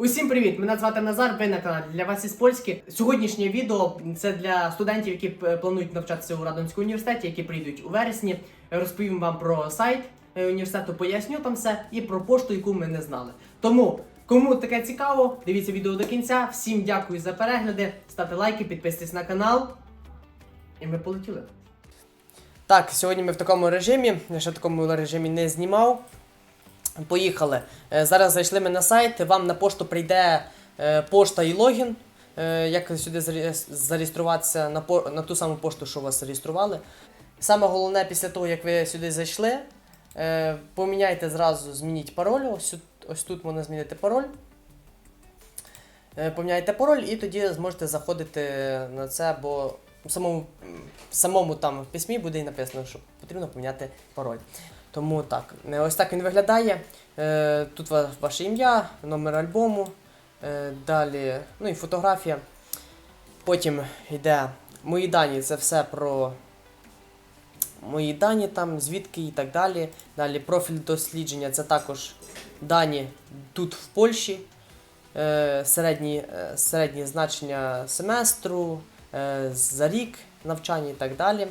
Усім привіт! Мене звати Назар, ви на каналі для вас із польськи. Сьогоднішнє відео це для студентів, які планують навчатися у Радомському університеті, які прийдуть у вересні. Розповім вам про сайт е, університету, поясню там все і про пошту, яку ми не знали. Тому, кому таке цікаво, дивіться відео до кінця. Всім дякую за перегляди, ставте лайки, підписуйтесь на канал. І ми полетіли. Так, сьогодні ми в такому режимі. Я ще в такому режимі не знімав. Поїхали. Е, Зараз зайшли ми на сайт. Вам на пошту прийде е, пошта і логін. Е, Як сюди зареєструватися на, на ту саму пошту, що вас реєстрували. Саме головне, після того, як ви сюди зайшли, поміняйте зразу, змініть пароль. Ось, ось тут можна змінити пароль. Поміняйте пароль і тоді зможете заходити на це, бо в самому, в самому там в письмі буде і написано, що потрібно поміняти пароль. Тому так, ось так він виглядає. Е, Тут ваше ім'я, номер альбому, е, далі, ну і фотографія. Потім йде мої дані, це все про мої дані, там, звідки і так далі. Далі профіль дослідження це також дані тут в Польщі. Е, Середні, середні значення семестру, за рік навчання і так далі.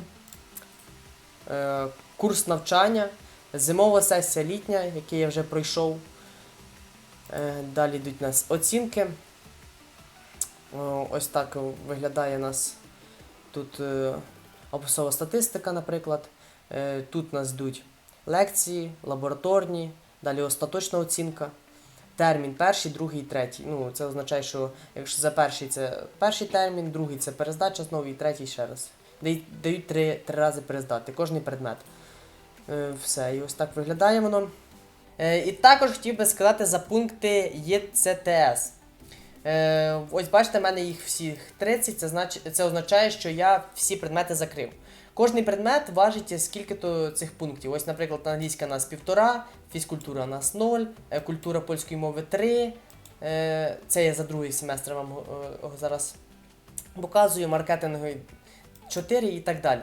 Курс навчання. Зимова сесія літня, який я вже пройшов. Е, Далі йдуть у нас оцінки. Ось так виглядає у нас тут е, описова статистика, наприклад. Е, Тут у нас йдуть лекції, лабораторні, далі остаточна оцінка. Термін перший, другий, третій. Ну, це означає, що якщо за перший це перший термін, другий це перездача знову і третій ще раз. Дають три, три рази перездати кожний предмет. Е, Все, і ось так виглядає воно. Е, І також хотів би сказати за пункти ЄЦТС. Е, Ось бачите, в мене їх всіх 30, це, знач... це означає, що я всі предмети закрив. Кожний предмет важить скільки то цих пунктів. Ось, наприклад, англійська у нас півтора, фізкультура у нас 0, е, культура польської мови 3. Е, Це я за другий семестр вам зараз показую, маркетинговий 4 і так далі.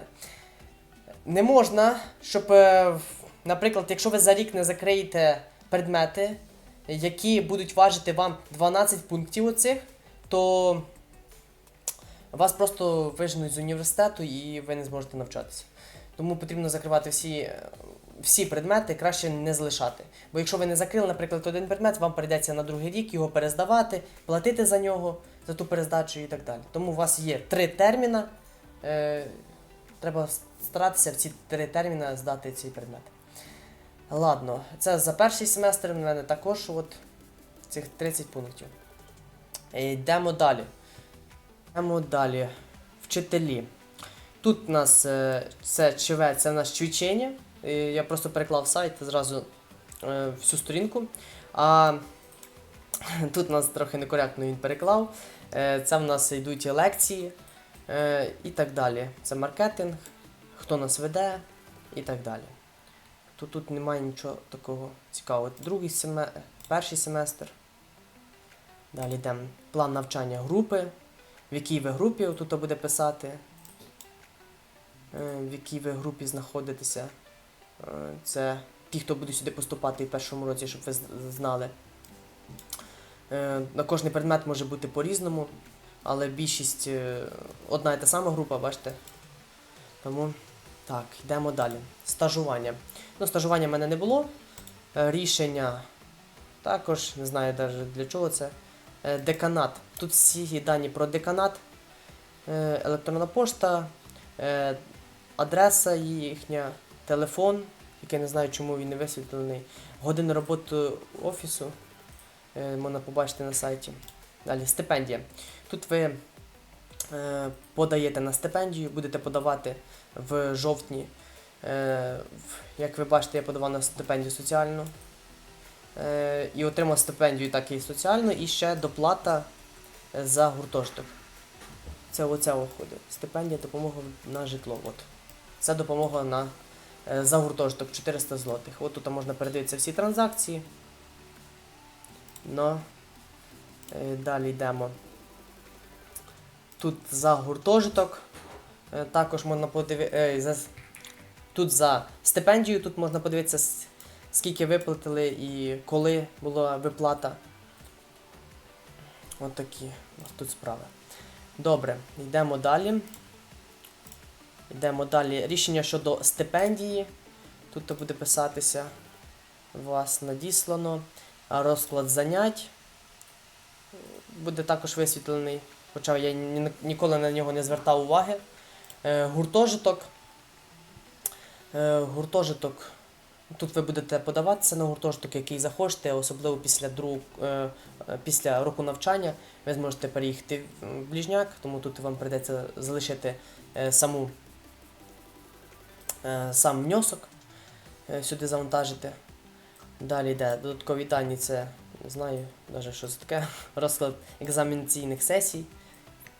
Не можна, щоб, е, наприклад, якщо ви за рік не закриєте предмети, які будуть важити вам 12 пунктів оцих, то вас просто виженуть з університету і ви не зможете навчатися. Тому потрібно закривати всі, е, всі предмети, краще не залишати. Бо якщо ви не закрили, наприклад, один предмет, вам прийдеться на другий рік його перездавати, платити за нього, за ту перездачу і так далі. Тому у вас є три терміна. Е, треба старатися в ці три терміна здати ці предмети. Ладно, це за перший семестр в мене також от цих 30 пунктів. Е, Йдемо далі. Йдемо далі. Вчителі. Тут у нас е, це ЧВ, це у нас чвічення. Я просто переклав сайт зразу е, всю сторінку. А тут у нас трохи некоректно він переклав. Це в нас йдуть лекції і так далі. Це маркетинг, хто нас веде і так далі. Тут, тут немає нічого такого цікавого. Другий семе... перший семестр. Далі йдемо. План навчання групи. В якій ви групі тут буде писати. Е, В якій ви групі знаходитеся. Е, Це ті, хто буде сюди поступати в першому році, щоб ви знали. Е, На кожний предмет може бути по-різному, але більшість одна і та сама група, бачите. Тому так, йдемо далі. Стажування. Ну, стажування в мене не було. Е, Рішення також, не знаю навіть для чого це. Е, Деканат. Тут всі дані про деканат, Е, електронна пошта, адреса їхня, телефон, який не знаю, чому він не висвітлений. Години роботи офісу. Можна побачити на сайті. Далі стипендія. Тут ви подаєте на стипендію, будете подавати в жовтні. Е, як ви бачите, я подавав на стипендію соціальну. Е, і отримав стипендію так і соціальну, і ще доплата е, за гуртожиток. Це оця виходить. Стипендія допомога на житло. От. Це допомога на, за гуртожиток 400 злотих. От тут можна передивитися всі транзакції. Ну, е, далі йдемо. Тут за гуртожиток. Е, також можна подивитися. Тут за стипендію, тут можна подивитися, скільки виплатили і коли була виплата. У нас тут справи. Добре, йдемо далі. Йдемо далі. Рішення щодо стипендії. Тут буде писатися. Вас надіслано. Розклад занять буде також висвітлений, хоча я ні- ніколи на нього не звертав уваги. Е, Гуртожиток. Е, Гуртожиток. Тут ви будете подаватися на гуртожиток, який захочете, особливо після друг, е, після року навчання. Ви зможете переїхати в ближняк, тому тут вам прийдеться залишити саму, сам внесок, сюди завантажити. Далі йде додаткові дані, це не знаю навіть що це таке. Розклад екзаменаційних сесій.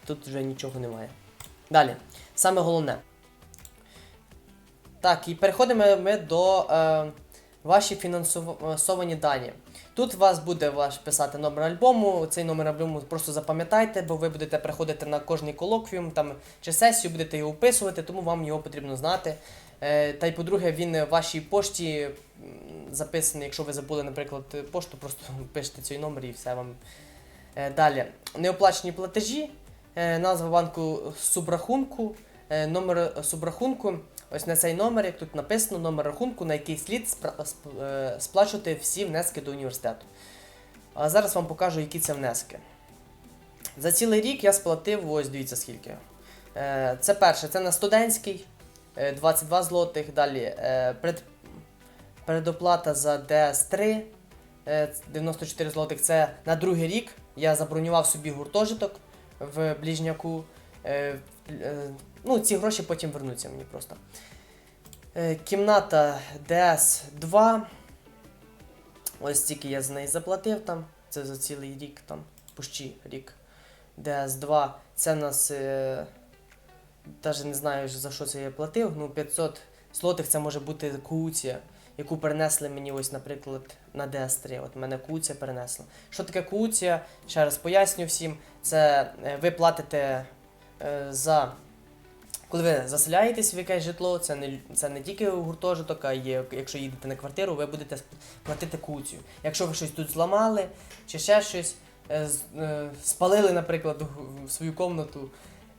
Тут вже нічого немає. Далі. Саме головне. Так, і переходимо ми до е, ваші фінансовані дані. Тут у вас буде ваш писати номер альбому. Цей номер альбому просто запам'ятайте, бо ви будете приходити на кожний колоквіум там, чи сесію, будете його вписувати, тому вам його потрібно знати. Е, та й по-друге, він в вашій пошті записаний, якщо ви забули, наприклад, пошту, просто пишете цей номер і все вам. Е, далі. Неоплачені платежі, назва банку субрахунку, е, номер субрахунку. Ось на цей номер, як тут написано, номер рахунку, на який слід е, сплачувати всі внески до університету. А зараз вам покажу, які це внески. За цілий рік я сплатив, ось дивіться скільки. Е, Це перше, це на студентський е, 22 злотих. Далі е, пред, предоплата за ДС3 е, 94 злотих. Це на другий рік. Я забронював собі гуртожиток в ближняку. Е, е, Ну, ці гроші потім вернуться мені просто. Е, Кімната DS2. Ось тільки я за неї заплатив там. Це за цілий рік там. Пущі рік. DS2. Це в нас. Навіть не знаю за що це я платив. Ну, 500 злотих це може бути куція, яку перенесли мені ось, наприклад, на DS3. От мене куція перенесла. Що таке куція? Ще раз поясню всім. Це е, ви платите е, за. Коли ви заселяєтесь в якесь житло, це не, це не тільки гуртожиток, а є, якщо їдете на квартиру, ви будете платити куцію. Якщо ви щось тут зламали, чи ще щось е, е, спалили, наприклад, в- свою комнату,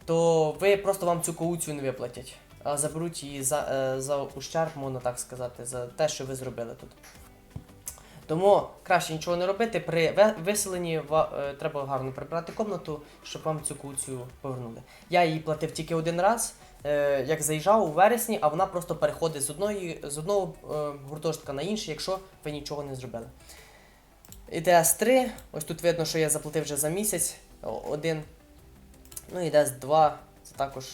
то ви просто вам цю кауцію не виплатять, заберуть її за, е, за ущерб, можна так сказати, за те, що ви зробили тут. Тому краще нічого не робити. При виселенні е, треба гарно прибрати комнату, щоб вам цю кауцію повернули. Я її платив тільки один раз, е, як заїжджав у вересні, а вона просто переходить з, одної, з одного е, гуртожитка на інший, якщо ви нічого не зробили. І ds 3 ось тут видно, що я заплатив вже за місяць один. Ну і ds 2 це також.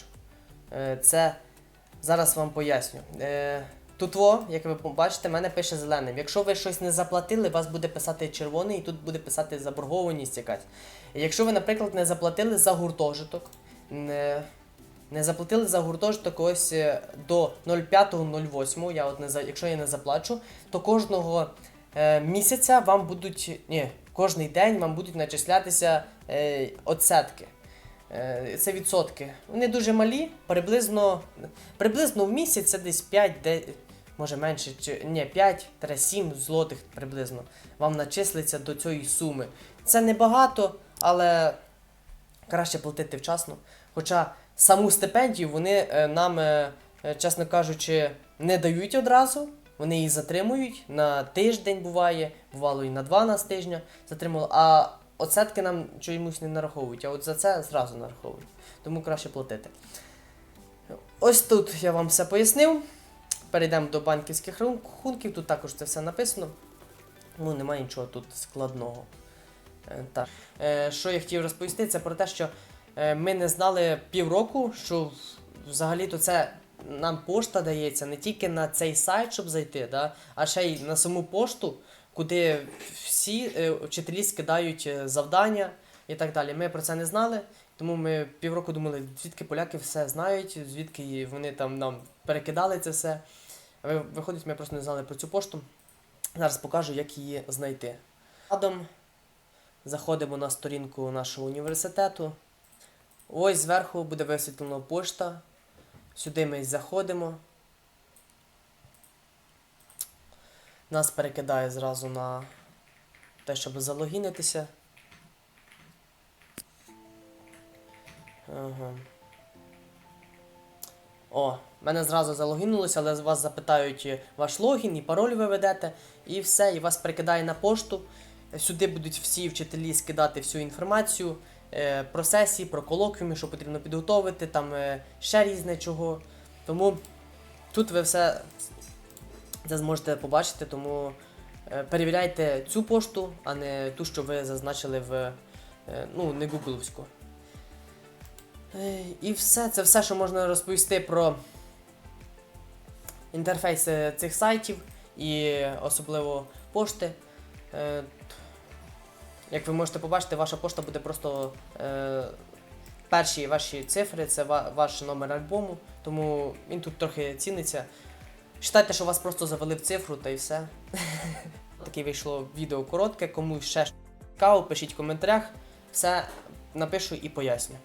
Е, це зараз вам поясню. Е, Тут, во, як ви бачите, мене пише зеленим. Якщо ви щось не заплатили, вас буде писати червоний, і тут буде писати заборгованість якась. Якщо ви, наприклад, не заплатили за гуртожиток, не, не заплатили за гуртожиток ось е, до 05.08, я от не за, якщо я не заплачу, то кожного е, місяця вам будуть. Ні, кожний день вам будуть начислятися е, отсетки. Е, Це відсотки. Вони дуже малі, приблизно, приблизно в місяць це десь 5, де, може менше, чи ні, 5-7 злотих приблизно вам начислиться до цієї суми. Це небагато, але краще платити вчасно. Хоча саму стипендію вони е, нам, е, чесно кажучи, не дають одразу. Вони її затримують на тиждень буває, бувало і на два нас тижня затримували. А оцетки нам чомусь не нараховують, а от за це зразу нараховують. Тому краще платити. Ось тут я вам все пояснив. Перейдемо до банківських рахунків. Тут також це все написано. Ну, немає нічого тут складного. Е, Так. Е, Що я хотів розповісти, це про те, що е, ми не знали півроку, що взагалі-то це нам пошта дається не тільки на цей сайт, щоб зайти, да, а ще й на саму пошту, куди всі е, вчителі скидають е, завдання і так далі. Ми про це не знали, тому ми півроку думали, звідки поляки все знають, звідки вони там нам перекидали це все. Виходить, ми просто не знали про цю пошту. Зараз покажу, як її знайти. Адом заходимо на сторінку нашого університету. Ось зверху буде висвітлена пошта. Сюди ми заходимо. Нас перекидає зразу на те, щоб залогінитися. Ага. О, мене зразу залогінулося, але вас запитають е, ваш логін і пароль ви ведете, і все, і вас прикидає на пошту. Сюди будуть всі вчителі скидати всю інформацію е, про сесії, про колоквіуми, що потрібно підготовити, там е, ще різне чого. Тому тут ви все це зможете побачити, тому е, перевіряйте цю пошту, а не ту, що ви зазначили в е, ну, не гугловську. Е, І все, це все, що можна розповісти про інтерфейс цих сайтів і особливо пошти. Як ви можете побачити, ваша пошта буде просто е, перші ваші цифри, це ва- ваш номер альбому, тому він тут трохи ціниться. Вважайте, що вас просто завели в цифру та й все. Таке вийшло відео коротке, кому ще цікаво, пишіть в коментарях, все напишу і поясню.